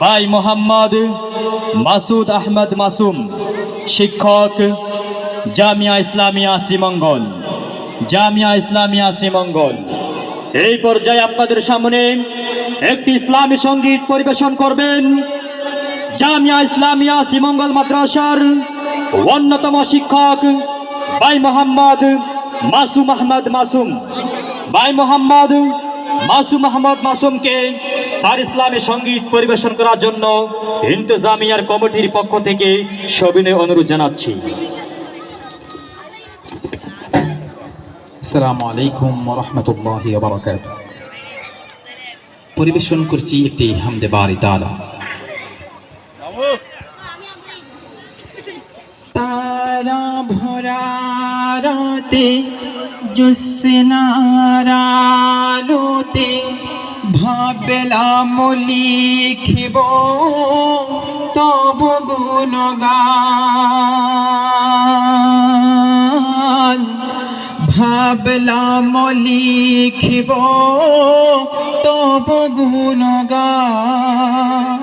ভাই মোহাম্মদ মাসুদ আহমদ মাসুম, শিক্ষক, জামিয়া ইসলামিয়া শ্রীমঙ্গল, জামিয়া ইসলামিয়া শ্রীমঙ্গল। এই পর্যায়ে আপনাদের সামনে একটি ইসলামী সংগীত পরিবেশন করবেন জামিয়া ইসলামিয়া শ্রীমঙ্গল মাদ্রাসার অন্যতম শিক্ষক ভাই মোহাম্মদ মাসুম আহমদ মাসুম। ভাই মোহাম্মদ মাসুম আহমদ মাসুমকে তার ইসলামী সংগীত পরিবেশন করার জন্য ইন্তজামিয়ার কমিটির পক্ষ থেকে সবিনয় অনুরোধ জানাচ্ছি। আসসালামু আলাইকুম রহমতুল্লাহ বারকাত পরিবেশন করছি একটি হামদে বারি তালা। তারা ভরা রাতে ভাবলাম লিখিব তব গুণগান। ভাবলাম লিখিব তব গুণগান।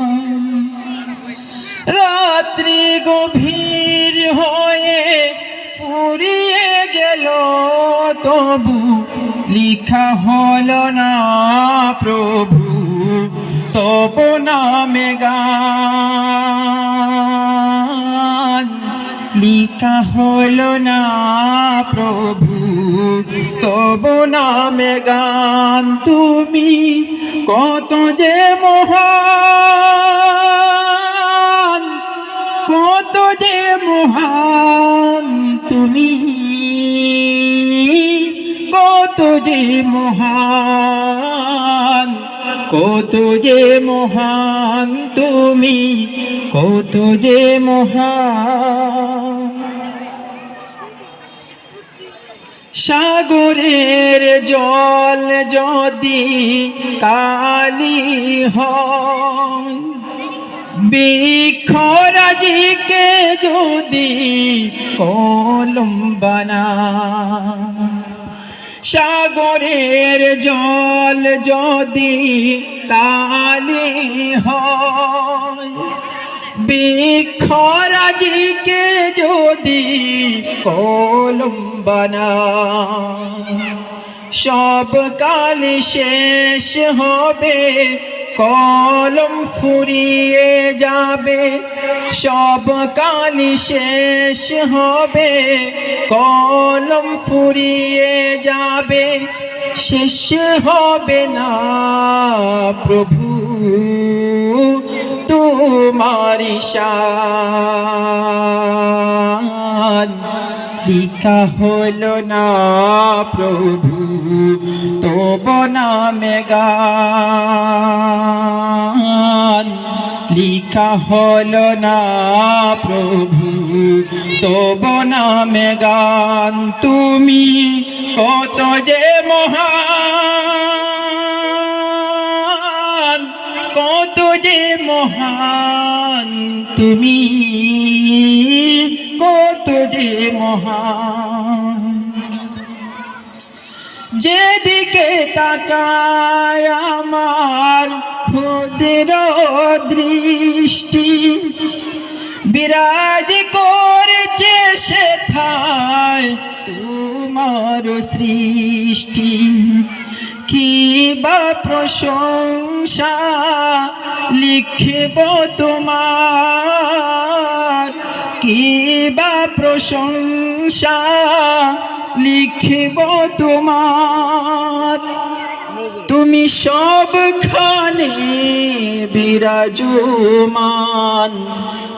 রাত্রি গভীর হয়ে ফুরিয়ে গেল, তবু লিখা হল না। প্রভু, তব নামে গান তুমি কত যে মহান, কত যে মহান তুমি, কত যে মহান, কত যে মহান তুমি, কত যে মহান। সাগরের জল যদি কালি বৃক্ষরাজিকে যদি কলম বানা সাগরের জল যদি কালি হয় বৃক্ষরাজিকে যদি কলম বানা, সব শেষ হবে, কলম ফুরিয়ে যাবে। সব কাল শেষ হবে, কলম ফুরিয়ে যাবে। শেষ হবে না প্রভু। তোমারি লিখা হলো না প্রভু, তব নামে লিখা হল না প্রভু, তব নামে গান। তুমি কত যে মহান যে মহান তুমি, কত যে মহান। যেদিকে তাকায় আমার ক্ষুদ্র দৃষ্টি, বিরাজ করছে সেথায় তোমার সৃষ্টি। কি বা প্রশংসা লিখব তোমার কি বা প্রশংসা? লিখিব তোমার। তুমি সবখানে বিরাজমান।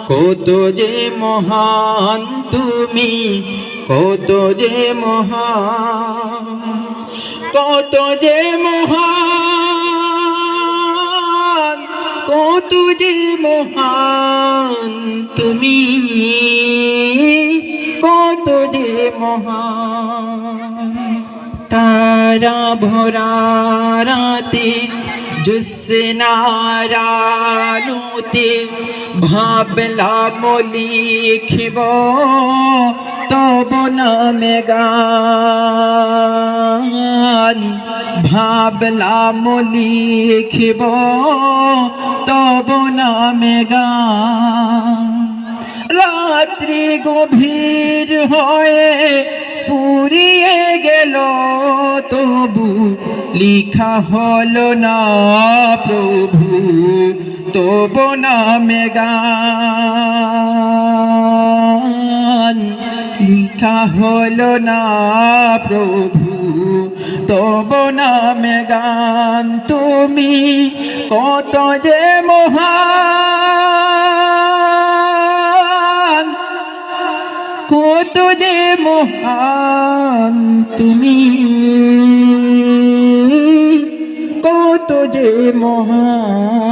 কত যে মহান তুমি, কত যে মহান। কত যে মহান যে মহান তুমি। কত যে মহান। তারা ভরা রাতে জুসনারালুতে ভাবলাম লিখিব তব নামে গান ভাবলাম লিখিব তব নামে গান। রাত্রি গভীর হয়ে ফুরিয়ে গেল, তবু লিখা হলো না প্রভু, তব নামে গান। লিখা হলো না প্রভু তব নামে গান তুমি কত যে মহান কত যে মহান তুমি কত যে মহান।